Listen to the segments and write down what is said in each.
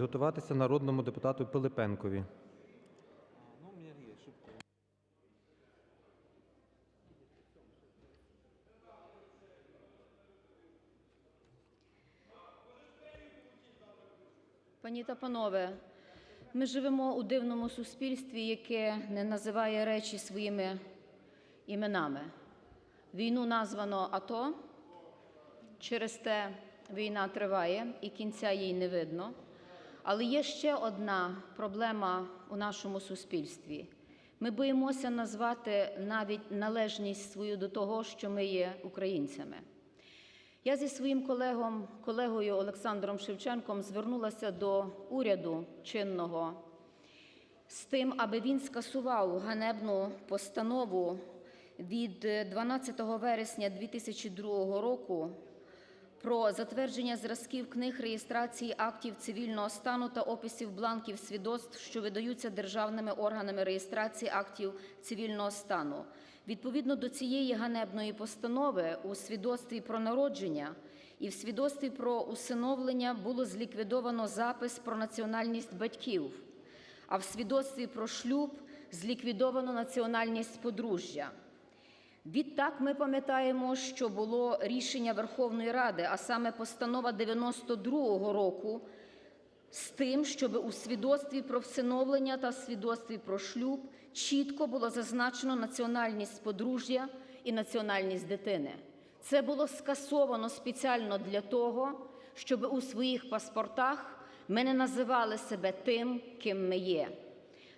Готуватися народному депутату Пилипенкові. Пані та панове, ми живемо у дивному суспільстві, яке не називає речі своїми іменами. Війну названо АТО, через те війна триває і кінця їй не видно. Але є ще одна проблема у нашому суспільстві. Ми боїмося назвати навіть належність свою до того, що ми є українцями. Я зі своїм колегом, колегою Олександром Шевченком звернулася до уряду чинного з тим, аби він скасував ганебну постанову від 12 вересня 2002 року про затвердження зразків книг реєстрації актів цивільного стану та описів бланків свідоцтв, що видаються державними органами реєстрації актів цивільного стану. Відповідно до цієї ганебної постанови у свідоцтві про народження і в свідоцтві про усиновлення було зліквідовано запис про національність батьків, а в свідоцтві про шлюб зліквідовано національність подружжя. Відтак ми пам'ятаємо, що було рішення Верховної Ради, а саме постанова 92-го року, з тим, щоб у свідоцтві про всиновлення та свідоцтві про шлюб чітко було зазначено національність подружжя і національність дитини. Це було скасовано спеціально для того, щоб у своїх паспортах ми не називали себе тим, ким ми є.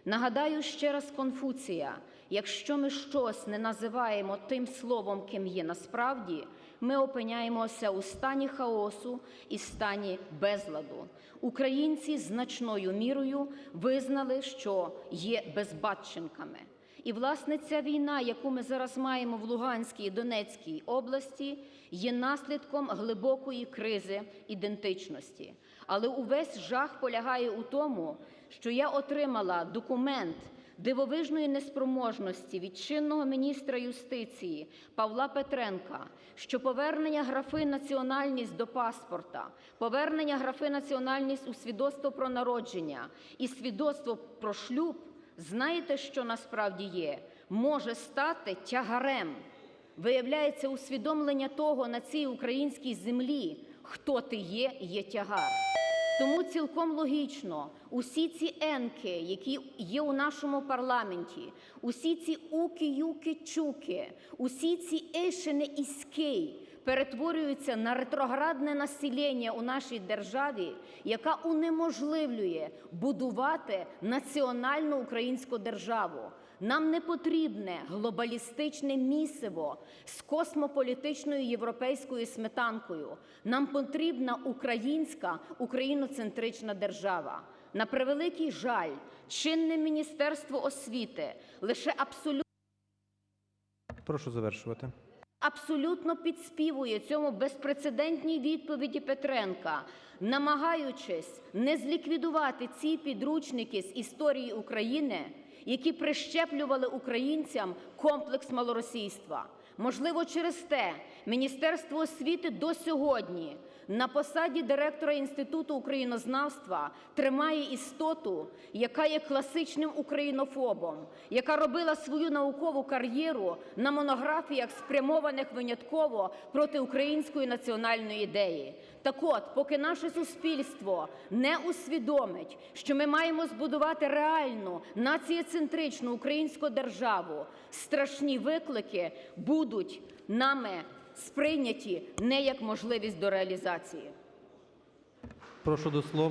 Нагадаю ще раз Конфуція: якщо ми щось не називаємо тим словом, ким є насправді, ми опиняємося у стані хаосу і стані безладу. Українці значною мірою визнали, що є безбатченками. І, власне, ця війна, яку ми зараз маємо в Луганській і Донецькій області, є наслідком глибокої кризи ідентичності. Але увесь жах полягає у тому, що я отримала документ дивовижної неспроможності від чинного міністра юстиції Павла Петренка, що повернення графи національність до паспорта, повернення графи національність у свідоцтво про народження і свідоцтво про шлюб, знаєте, що насправді є, може стати тягарем. Виявляється, усвідомлення того на цій українській землі, хто ти є, є тягар. Тому цілком логічно усі ці енки, які є у нашому парламенті, усі ці уки, юки, чуки, усі ці ешени і скей перетворюються на ретроградне населення у нашій державі, яка унеможливлює будувати національну українську державу. Нам не потрібне глобалістичне місиво з космополітичною європейською сметанкою. Нам потрібна українська, україноцентрична держава. На превеликий жаль, чинне міністерство освіти лише абсолютно. Прошу завершувати. абсолютно підспівує цьому безпрецедентній відповіді Петренка, намагаючись не зліквідувати ці підручники з історії України, які прищеплювали українцям комплекс малоросійства. Можливо, через те Міністерство освіти до сьогодні на посаді директора Інституту українознавства тримає істоту, яка є класичним українофобом, яка робила свою наукову кар'єру на монографіях, спрямованих винятково проти української національної ідеї. Так от, поки наше суспільство не усвідомить, що ми маємо збудувати реальну націєцентричну українську державу, страшні виклики будуть нами сприйняті не як можливість до реалізації. Прошу до слова